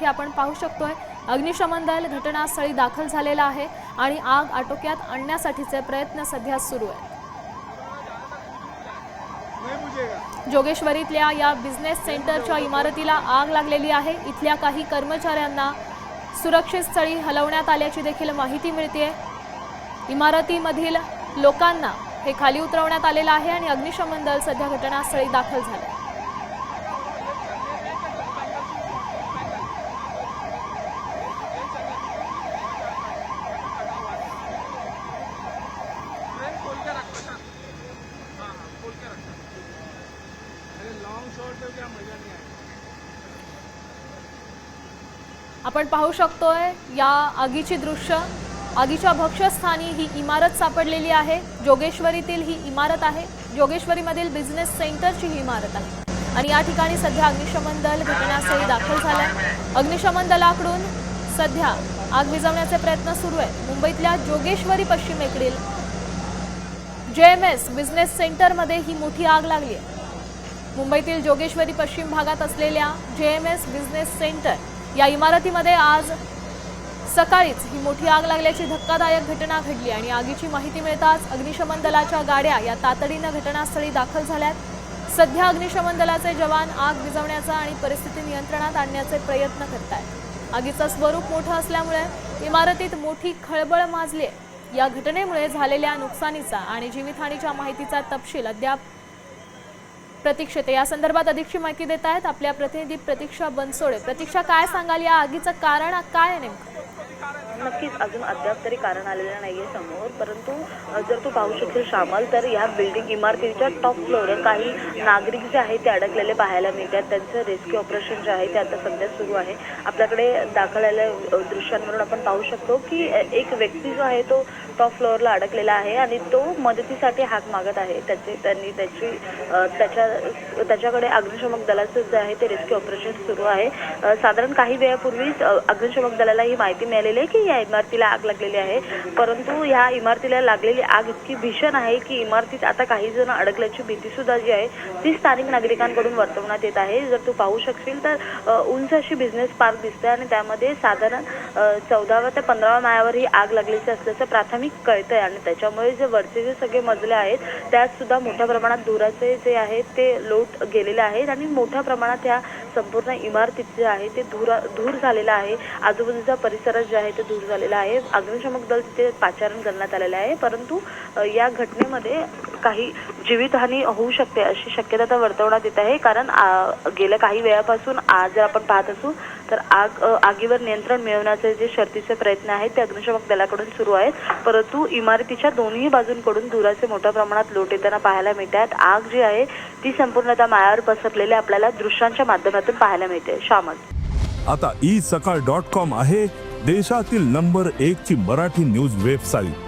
हे आपण पाहू शकतोय अग्निशमन दल घटनास्थळी दाखल झालेला आहे आणि आग आटोक्यात आणण्यासाठीचे प्रयत्न सध्या सुरू आहेत. जोगेश्वरीतल्या या बिझनेस सेंटरच्या इमारतीला आग लागलेली आहे. इथल्या काही कर्मचाऱ्यांना सुरक्षित स्थळी हलवण्यात आल्याची देखील माहिती मिळते इमारतीमधील लोकांना हे खाली उतरवण्यात आलेलं आहे आणि अग्निशमन दल सध्या घटनास्थळी दाखल झाले मजा आपण पाहू शकतोय या आगीची दृश्य आगीच्या भक्ष्यस्थानी ही इमारत सापडलेली आहे. जोगेश्वरीतील ही इमारत आहे. जोगेश्वरीमधील बिझनेस सेंटरची ही इमारत आहे. आणि या ठिकाणी सध्या अग्निशमन दल घटनास्थळी दाखल झालंय. अग्निशमन दलाकडून सध्या आग विझवण्याचे प्रयत्न सुरू आहेत. मुंबईतल्या जोगेश्वरी पश्चिमेकडील जे एम एस बिझनेस सेंटरमध्ये ही मोठी आग लागली आहे. मुंबईतील जोगेश्वरी पश्चिम भागात असलेल्या जे एम एस बिझनेस सेंटर या इमारतीमध्ये आज सकाळीच ही मोठी आग लागल्याची धक्कादायक घटना घडली आणि आगीची माहिती मिळताच अग्निशमन दलाच्या गाड्या या तातडीनं घटनास्थळी दाखल झाल्यात. सध्या अग्निशमन दलाचे जवान आग विझवण्याचा आणि परिस्थिती नियंत्रणात आणण्याचे प्रयत्न करत आहेत आगीचं स्वरूप मोठं असल्यामुळे इमारतीत मोठी खळबळ माजली आहे या घटनेमुळे झालेल्या नुकसानीचा आणि जीवितहानीच्या माहितीचा तपशील अद्याप प्रतीक्षेत या संदर्भात अधिकची माहिती देत आहेत. आपल्या प्रतिनिधी प्रतीक्षा बनसोडे. प्रतीक्षा काय सांगाल? या आगीचं कारण काय आहे नेमकं? नक्कीच अजून अद्याप तरी कारण आलेलं नाहीये समोर परंतु जर तू पाहू शकशील श्यामल तर या बिल्डिंग इमारतीच्या टॉप फ्लोअरवर काही नागरिक जे आहेत ते अडकलेले पाहायला मिळतात. त्यांचं रेस्क्यू ऑपरेशन जे आहे ते आता सध्या सुरू आहे. आपल्याकडे दाखल आलेल्या दृश्यांवरून आपण पाहू शकतो की एक व्यक्ती जो आहे तो टॉप फ्लोअरला अडकलेला आहे आणि तो मदतीसाठी हाक मागत आहे. त्याचे त्यांनी त्याची त्याच्या त्याच्याकडे अग्निशमक दलाचं जे आहे ते रेस्क्यू ऑपरेशन सुरू आहे. साधारण काही वेळापूर्वीच अग्निशमक दलाला ही माहिती मिळालेली आहे की या इमारतीला आग लागलेली आहे. परंतु ह्या इमारतीला लागलेली आग इतकी भीषण आहे की इमारतीत आता काही जण अडकल्याची भीती सुद्धा जी आहे ती स्थानिक नागरिकांकडून वर्तवण्यात येत आहे. जर तू पाहू शकशील तर उंच अशी बिझनेस पार्क दिसते आणि त्यामध्ये साधारण चौदाव्या ते पंधराव्या माळ्यावर ही आग लागलेली असल्याचं प्राथमिक कळतंय आणि त्याच्यामुळे जे वरचे जे सगळे मजले आहेत त्यात सुद्धा मोठ्या प्रमाणात धुराचे जे आहेत ते लोट गेलेले आहेत आणि मोठ्या प्रमाणात ह्या संपूर्ण इमारतीत जे आहे ते धूर धूर झालेला आहे. आजूबाजूचा परिसर जे आहे ते धूर झालेला आहे. अग्निशमक दल तिथे पाचारण करण्यात आलेलं आहे. परंतु या घटनेमध्ये काही जीवितहानी होऊ शकते अशी शक्यता आता वर्तवण्यात येत आहे. कारण गेल्या काही वेळापासून आज जर आपण पाहत असू तर आग आगीवर नियंत्रण मिळवण्याचे जे शर्तीचे प्रयत्न आहेत ते अग्निशमक दलाकडून सुरू आहेत. परंतु इमारतीच्या दोन्ही बाजूंकडून धुराचे मोठ्या प्रमाणात लोट येताना पाहायला मिळतात आग जी आहे ती संपूर्णतः मायावर पसरलेली आपल्याला दृश्यांच्या माध्यमातून पाहायला मिळते. शामल. आता ई सकाळ डॉट कॉम आहे देशातील नंबर एक ची मराठी न्यूज वेबसाईट.